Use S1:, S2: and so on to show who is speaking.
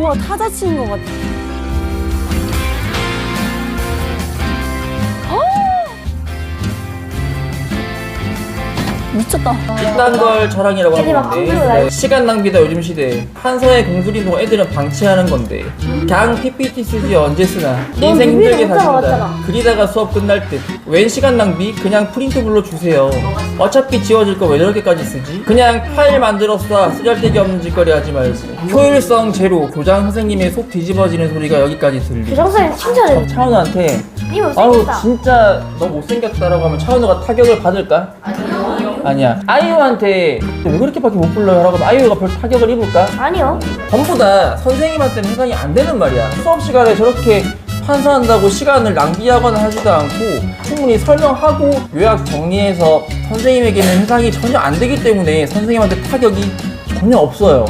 S1: 우와 타자 치는 것 같아. 미쳤다.
S2: 이딴 걸 자랑이라고
S3: 애들이 막
S2: 하는데. 네, 시간 낭비다 요즘 시대에 한서의 공술인동 애들은 방치하는 건데 그냥 PPT 쓰지 언제 쓰나
S3: 넌
S2: 인생 힘들게
S3: 못
S2: 사신다. 그리다가 수업 끝날 듯 웬 시간 낭비 그냥 프린트 불러 주세요 어차피 지워질 거 왜 저렇게까지 쓰지 그냥 파일 만들었어 쓰잘데기 없는 짓거리 하지 말고 효율성 제로 교장 선생님의 속 뒤집어지는 소리가 여기까지 들리
S3: 교장선생님 칭찬해.
S2: 차은우한테
S3: 니
S2: 아우
S3: 못생겼다.
S2: 진짜 너 못생겼다라고 하면 차은우가 타격을 받을까? 아니야 아이유한테 왜 그렇게밖에 못 불러요? 라고 하면 아이유가 별 타격을 입을까?
S3: 아니요.
S2: 전부 다 선생님한테는 해당이 안 되는 말이야 수업 시간에 저렇게 판사한다고 시간을 낭비하거나 하지도 않고 충분히 설명하고 요약 정리해서 선생님에게는 해당이 전혀 안 되기 때문에 선생님한테 타격이 전혀 없어요